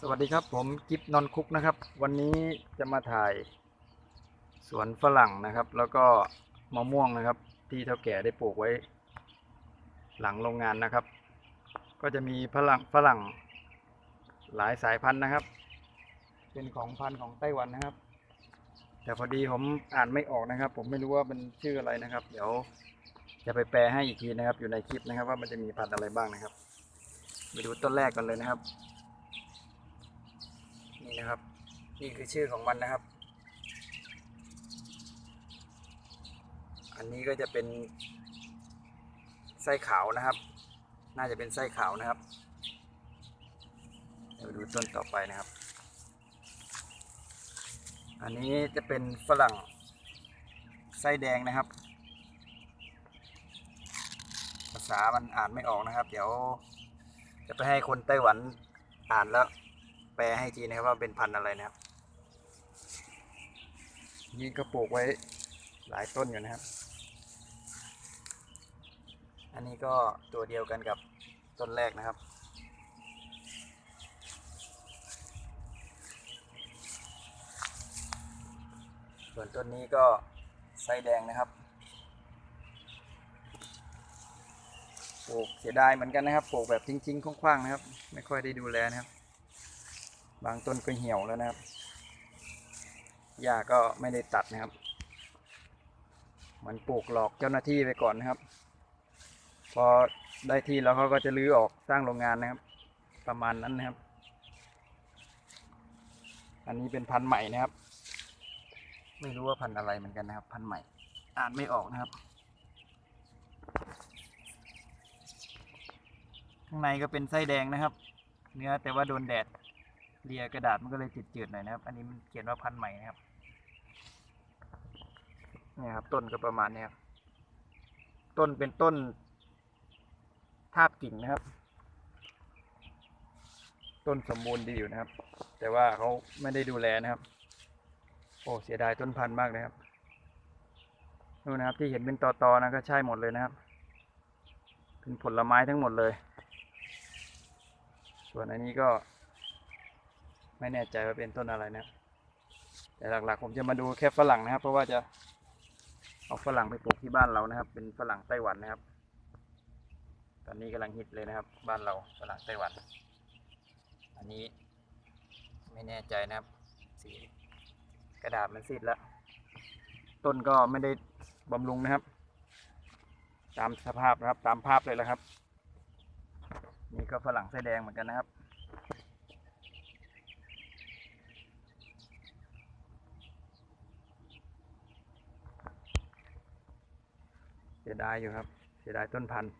สวัสดีครับผมกิฟนอนคุกนะครับ วันนี้จะมาถ่ายสวนฝรั่งนะครับ แล้วก็มะม่วงนะครับ ที่เท่าแก่ได้ปลูกไว้ หลังโรงงานนะครับ ก็จะมีฝรั่งฝรั่งหลายสายพันธุ์นะครับ เป็นของพันธุ์ของไต้หวันนะครับ แต่พอดีผมอ่านไม่ออกนะครับ ผมไม่รู้ว่ามันชื่ออะไรนะครับ เดี๋ยวจะไปแปลให้อีกทีนะครับ อยู่ในคลิปนะครับ ว่ามันจะมีพันธุ์อะไรบ้างนะครับไปดูต้นแรกกันเลยนะครับ นี่นะครับ นี่คือชื่อของมันนะครับ อันนี้ก็จะเป็นไส้ขาวนะครับ น่าจะเป็นไส้ขาวนะครับ เดี๋ยวดูต้นต่อไปนะครับ อันนี้จะเป็นฝรั่งไส้แดงนะครับ ภาษามันอ่านไม่ออกนะครับ เดี๋ยวจะไปให้คนไต้หวันอ่านแล้ว แปลให้ทีนะครับว่าเป็นพันธุ์อะไรนะครับนี่ก็ปลูกไว้หลายต้นอยู่นะครับ อันนี้ก็ตัวเดียวกันกับต้นแรกนะครับ ส่วนต้นนี้ก็ไส้แดงนะครับ ปลูกเสียดายเหมือนกันนะครับ ปลูกแบบทิ้งๆคว้างๆนะครับ ไม่ค่อยได้ดูแลนะครับ บางต้นก็เหี่ยวแล้วนะครับ หญ้าก็ไม่ได้ตัดนะครับ มันปลูกหลอกเจ้าหน้าที่ไปก่อนนะครับ พอได้ที่แล้วเขาก็จะรื้อออกสร้างโรงงานนะครับ ประมาณนั้นนะครับ อันนี้เป็นพันธุ์ใหม่นะครับ ไม่รู้ว่าพันธุ์อะไรเหมือนกันนะครับ พันธุ์ใหม่ อ่านไม่ออกนะครับ ข้างในก็เป็นไส้แดงนะครับ เนื้อแต่ว่าโดนแดด เลียกระดาษมันก็เลยจืดๆหน่อยนะครับ อันนี้มันเขียนว่าพันธุ์ใหม่นะครับนี่ครับ ต้นก็ประมาณนี้ครับต้นเป็นต้นทาบกิ่งนะครับ ต้นสมบูรณ์ดีอยู่นะครับ แต่ว่าเขาไม่ได้ดูแลนะครับ โอ้เสียดายต้นพันธุ์มากเลยครับนู่นนะครับ ที่เห็นเป็นตอๆนะก็ใช่หมดเลยนะครับ เป็นผลไม้ทั้งหมดเลย ส่วนอันนี้ก็ ไม่แน่ใจว่าเป็นต้นอะไรนะแต่หลักๆ ผมจะมาดูแค่ฝรั่งนะครับ เพราะว่าจะเอาฝรั่งไปปลูกที่บ้านเรานะครับ เป็นฝรั่งไต้หวันนะครับ ตอนนี้กำลังฮิตเลยนะครับ บ้านเราฝรั่งไต้หวัน อันนี้ไม่แน่ใจนะครับ สีกระดาษมันซีดแล้ว ต้นก็ไม่ได้บำรุงนะครับ ตามสภาพนะครับ ตามภาพเลยแหละครับ นี่ก็ฝรั่งไส้แดงเหมือนกันนะครับ ยดายอยู่ครับ เสียดายต้นพันธุ์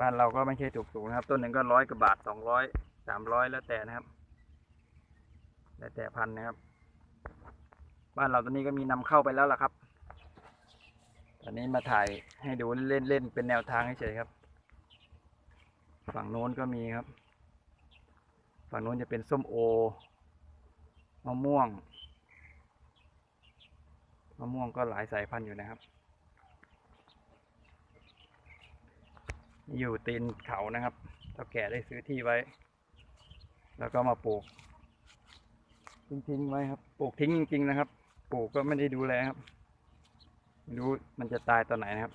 บ้านเราก็ไม่ใช่ถูกๆนะครับ ต้นหนึ่งก็ร้อยกว่าบาทสองร้อยสามร้อยแล้วแต่นะครับ แล้วแต่พันธุ์นะครับ บ้านเราตอนนี้ก็มีนำเข้าไปแล้วล่ะครับ ตอนนี้มาถ่ายให้ดูเล่นๆเป็นแนวทางเฉยครับ ฝั่งโน้นก็มีครับ ฝั่งโน้นจะเป็นส้มโอมะม่วงมะม่วงก็หลายสายพันธุ์อยู่นะครับ อยู่ตีนเขานะครับเท่าแก่ได้ซื้อที่ไว้ แล้วก็มาปลูกทิ้งๆไว้ครับปลูกทิ้งจริงๆนะครับ ปลูกก็ไม่ได้ดูแลครับไม่รู้มันจะตายตอนไหนนะครับ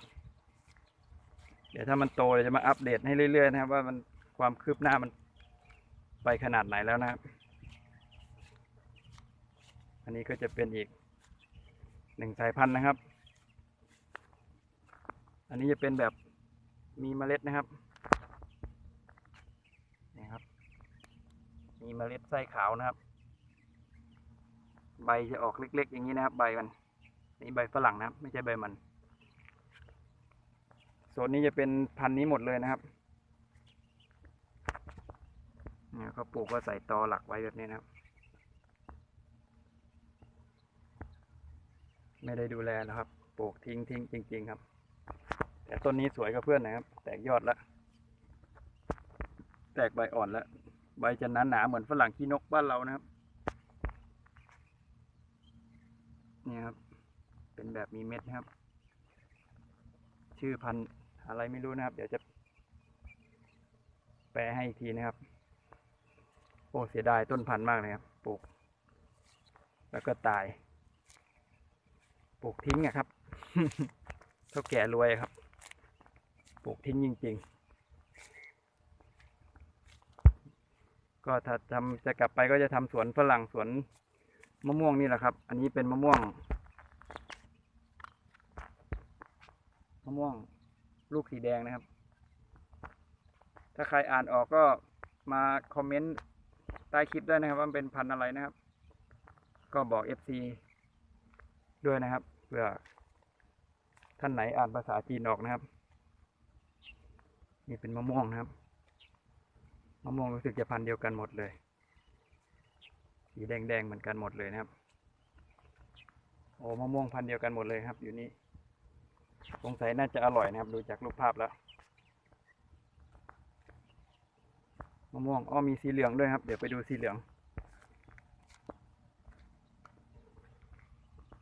เดี๋ยวถ้ามันโตเดี๋ยวจะมาอัปเดตให้เรื่อยๆนะครับ ว่ามันความคืบหน้ามันไปขนาดไหนแล้วนะครับ อันนี้ก็จะเป็นอีกหนึ่งสายพันธุ์นะครับ อันนี้จะเป็นแบบ มีเมล็ดนะครับนี่ครับ มีเมล็ดไส้ขาวนะครับ ใบจะออกเล็ก ๆ อย่างนี้นะครับ ใบมันนี่ใบฝรั่งนะครับ ไม่ใช่ใบมันโซนนี้จะเป็นพันนี้หมดเลยนะครับเนี่ยเขาปลูกก็ใส่ตอหลักไว้แบบนี้นะครับ ไม่ได้ดูแลนะครับ ปลูกทิ้งทิ้งจริง ๆ ครับ แต่ต้นนี้สวยกับเพื่อนนะครับ แตกยอดแล้วแตกใบอ่อนแล้ว ใบจะหนาหนาเหมือนฝรั่งขี้นกบ้านเรานะครับ นี่ครับ เป็นแบบมีเม็ดนะครับ ชื่อพันธุ์อะไรไม่รู้นะครับ เดี๋ยวจะ แปลให้อีกทีนะครับ โอ้เสียดายต้นพันธุ์มากเลยครับ ปลูก แล้วก็ตาย ปลูกทิ้งอะครับเท่าแก่รวยครับ ปลูกทิ้งจริง ๆ ก็ถ้าทำจะกลับไปก็จะทำสวนฝรั่งสวนมะม่วงนี่แหละครับ อันนี้เป็นมะม่วงมะม่วงลูกสีแดงนะครับ ถ้าใครอ่านออกก็มาคอมเมนต์ใต้คลิปได้นะครับว่าเป็นพันธุ์อะไรนะครับ ก็บอก FC ด้วยนะครับเพื่อท่านไหนอ่านภาษาจีนออกนะครับ นี่เป็นมะม่วงนะครับ มะม่วงรู้สึกจะพันธุ์เดียวกันหมดเลย สีแดงๆเหมือนกันหมดเลยนะครับ โอ้มะม่วงพันธุ์เดียวกันหมดเลยครับ อยู่นี่สงสัยน่าจะอร่อยนะครับ ดูจากรูปภาพแล้วมะม่วงอ้อมีสีเหลืองด้วยครับ เดี๋ยวไปดูสีเหลือง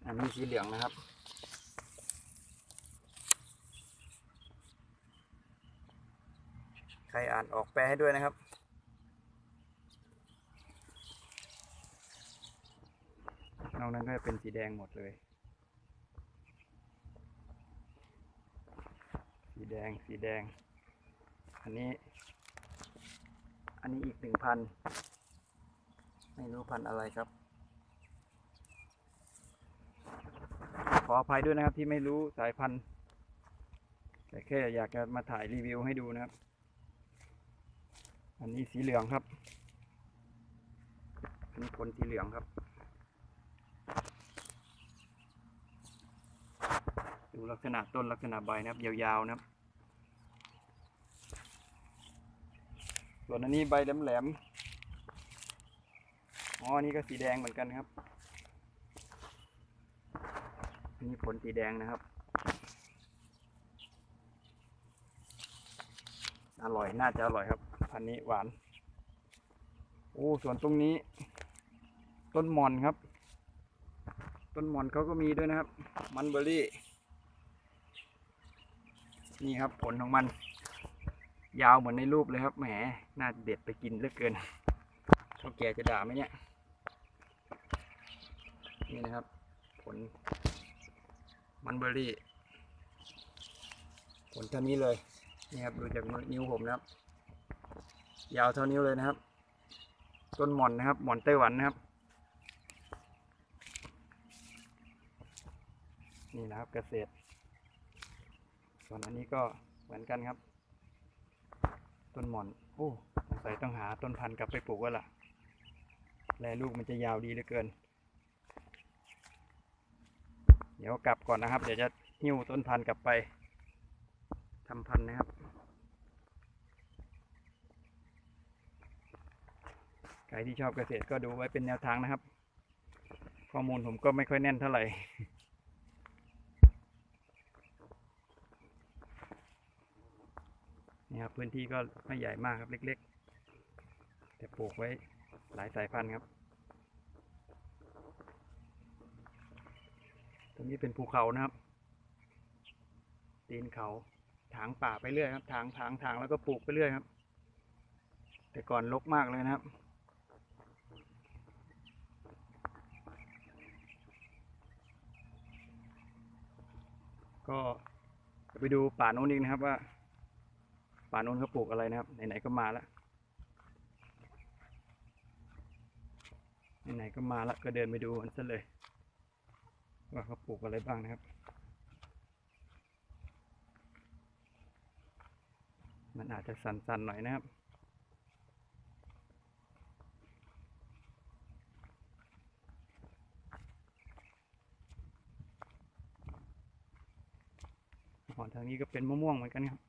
อันนี้สีเหลืองนะครับ ครอ่านออกแปลให้ด้วยนะครับ นอกนั้นก็จะเป็นสีแดงหมดเลย สีแดง สีแดง อันนี้ อันนี้อีกหนึ่งพัน ไม่รู้พันอะไรครับ ขออภัยด้วยนะครับที่ไม่รู้สายพันธุ์ แต่แค่อยากจะมาถ่ายรีวิวให้ดูนะครับ อันนี้สีเหลืองครับ อันนี้ผลสีเหลืองครับ ดูลักษณะต้นลักษณะใบนะครับ ยาวๆนะครับ ส่วนอันนี้ใบแหลมๆ อ๋อนนี้ก็สีแดงเหมือนกันครับ อันนี้ผลสีแดงนะครับ อร่อย น่าจะอร่อยครับ พันนี้หวาน โอ้ส่วนตรงนี้ ต้นหมอนครับ ต้นหมอนเขาก็มีด้วยนะครับ มันเบอร์รี่ นี่ครับผลของมัน ยาวเหมือนในรูปเลยครับแหมน่าเด็ดไปกินเหลือเกินเท่าแกจะด่าไหมเนี่ย นี่นะครับ ผล มันเบอร์รี่ผลเท่านี้เลยนี่ครับดูจากนิ้วผมนะครับ ยาวเท่านิ้วเลยนะครับ ต้นหม่อนนะครับ หม่อนไต้หวันนะครับ นี่นะครับเกษตร ส่วนอันนี้ก็เหมือนกันครับ ต้นหม่อนโอ้สงสัยต้องหาต้นพันธุ์กลับไปปลูกว่าล่ะแลลูกมันจะยาวดีเหลือเกิน เดี๋ยวกลับก่อนนะครับ เดี๋ยวจะหิ้วต้นพันธุ์กลับไปทำพันธุ์นะครับ ครที่ชอบเกษตรก็ดูไว้เป็นแนวทางนะครับ ข้อมูลผมก็ไม่ค่อยแน่นเท่าไหร่ นี่ครับพื้นที่ก็ไม่ใหญ่มากครับเล็กๆ แต่ปลูกไว้หลายสายพันธุ์ครับ ตรงนี้เป็นภูเขานะครับ ตีนเขา ถางป่าไปเรื่อยครับ ถางถางถางแล้วก็ปลูกไปเรื่อยครับ แต่ก่อนรกมากเลยนะครับ ก็ไปดูป่าโน้นอีกนะครับว่า ป่าโน้นเขาปลูกอะไรนะครับไหนๆก็มาแล้วไหนๆก็มาแล้วก็เดินไปดูกันซะเลย ว่าเขาปลูกอะไรบ้างนะครับมันอาจจะสั่นๆหน่อยนะครับ อ๋อทางนี้ก็เป็นมะม่วงเหมือนกันครับ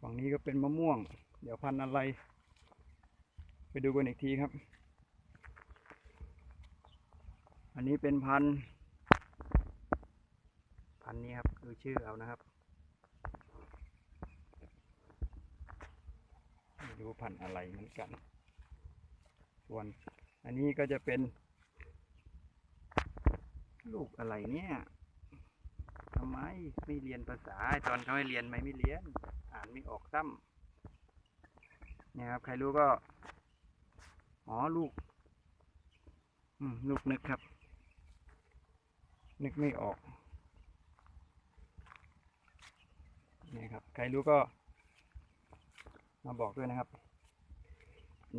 ฝั่งนี้ก็เป็นมะม่วง เดี๋ยวพันธุ์อะไร ไปดูกันอีกทีครับ อันนี้เป็นพันธุ์พันธุ์นี้ครับดูชื่อเอานะครับไม่รู้พันธุ์อะไรเหมือนกัน ส่วนอันนี้ก็จะเป็น ลูกอะไรเนี่ยทำไมไม่เรียนภาษา ตอนเขาให้เรียนไม่ไม่เรียน อ่านไม่ออกซ้เนี่ยครับ ใครรู้ก็อ๋อลูก อืมลูกนึกครับ นึกไม่ออกนี่ครับ ใครรู้ก็ มาบอกด้วยนะครับ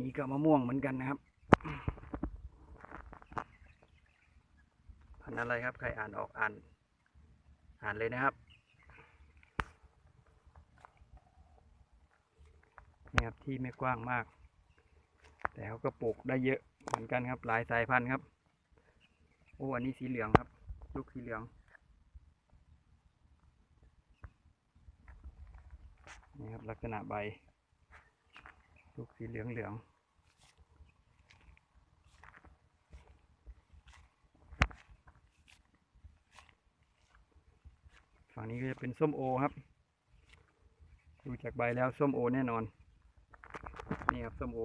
นี่ก็มะม่วงเหมือนกันนะครับ พันอะไรครับ ใครอ่านออกอ่าน อ่านเลยนะครับนี่ครับที่ไม่กว้างมาก แต่เขาก็ปลูกได้เยอะเหมือนกันครับ หลายสายพันธุ์ครับ โอ้อันนี้สีเหลืองครับ ลูกสีเหลืองนี่ครับลักษณะใบ ลูกสีเหลืองเหลือง ฝั่งนี้ก็จะเป็นส้มโอครับ ดูจากใบแล้วส้มโอแน่นอน นี่ครับส้มโอ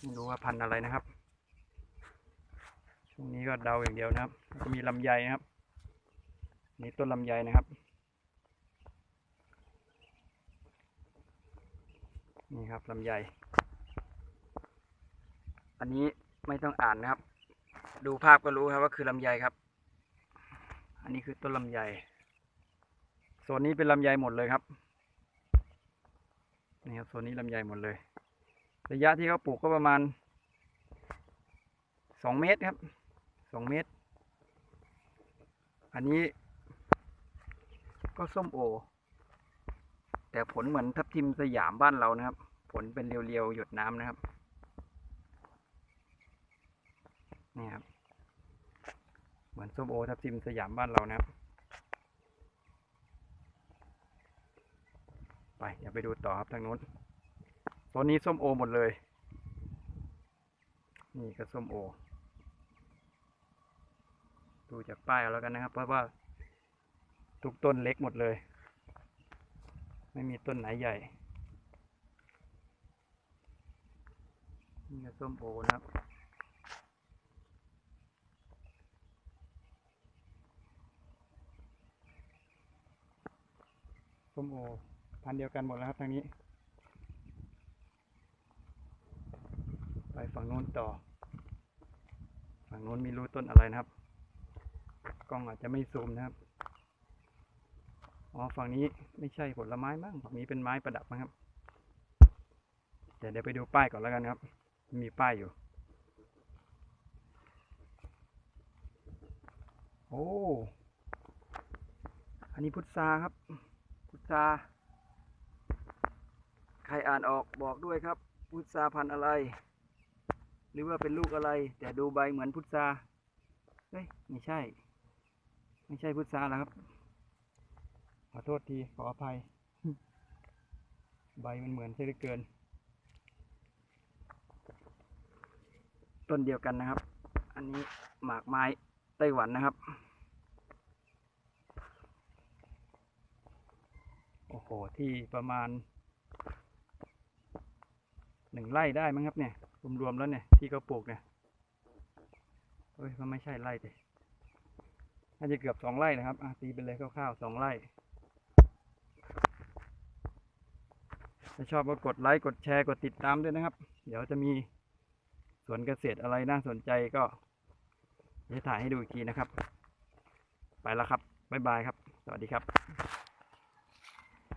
ไม่รู้ว่าพันธุ์อะไรนะครับ ช่วงนี้ก็เดาอย่างเดียวนะครับ ก็มีลำไยนะครับ นี่ต้นลำไยนะครับ นี่ครับลำไยอันนี้ ไม่ต้องอ่านนะครับ ดูภาพก็รู้ครับว่าคือลำไยครับ อันนี้คือต้นลำไยโซนนี้เป็นลำไยหมดเลยครับนี่ครับโซนนี้ลำไยหมดเลย ระยะที่เขาปลูกก็ประมาณสองเมตรครับสองเมตร อันนี้ก็ส้มโอ แต่ผลเหมือนทับทิมสยามบ้านเรานะครับ ผลเป็นเรียวๆหยดน้ำนะครับ นี่ครับ เหมือนส้มโอทับทิมสยามบ้านเรานะครับ ไปอย่าไปดูต่อครับทางนู้นโซนนี้ส้มโอหมดเลย นี่ก็ส้มโอ ดูจากป้ายแล้วกันนะครับ เพราะว่าทุกต้นเล็กหมดเลย ไม่มีต้นไหนใหญ่นี่ก็ส้มโอนะครับ ส้มโอพันเดียวกันหมดแล้วครับทางนี้ ไปฝั่งโน้นต่อ ฝั่งโน้นม่รู้ต้นอะไรนะครับ กล้องอาจจะไม่ซูมนะครับ อ๋อฝั่งนี้ไม่ใช่ผลไม้มั้งฝั่งนี้เป็นไม้ประดับนะครับ เดี๋ยวเดี๋ยวไปดูป้ายก่อนแล้วกันครับ มีป้ายอยู่ โอ้ อันนี้พุทราครับ พุทราใครอ่านออกบอกด้วยครับ พุทราพันธุ์อะไร หรือว่าเป็นลูกอะไร แต่ดูใบเหมือนพุทราเฮ้ยไม่ใช่ ไม่ใช่พุทราแล้วครับ ขอโทษทีขออภัย ใบมันเหมือนใช่หลือเกิน ต้นเดียวกันนะครับ อันนี้หมากไม้ไต้หวันนะครับ โอ้โห ที่ประมาณหนึ่งไร่ได้มั้งครับเนี่ย รวมๆแล้วเนี่ย ที่เขาปลูกเนี่ยเฮ้ยมันไม่ใช่ไร่ดิน่าจะเกือบสองไร่นะครับอะตีไปเลยคร่าวๆสองไร่ถ้าชอบก็กดไลค์กดแชร์กดติดตามด้วยนะครับ เดี๋ยวจะมีสวนเกษตรอะไรน่าสนใจก็จะถ่ายให้ดูอีกทีนะครับ ไปแล้วครับ บ๊ายบายครับ สวัสดีครับ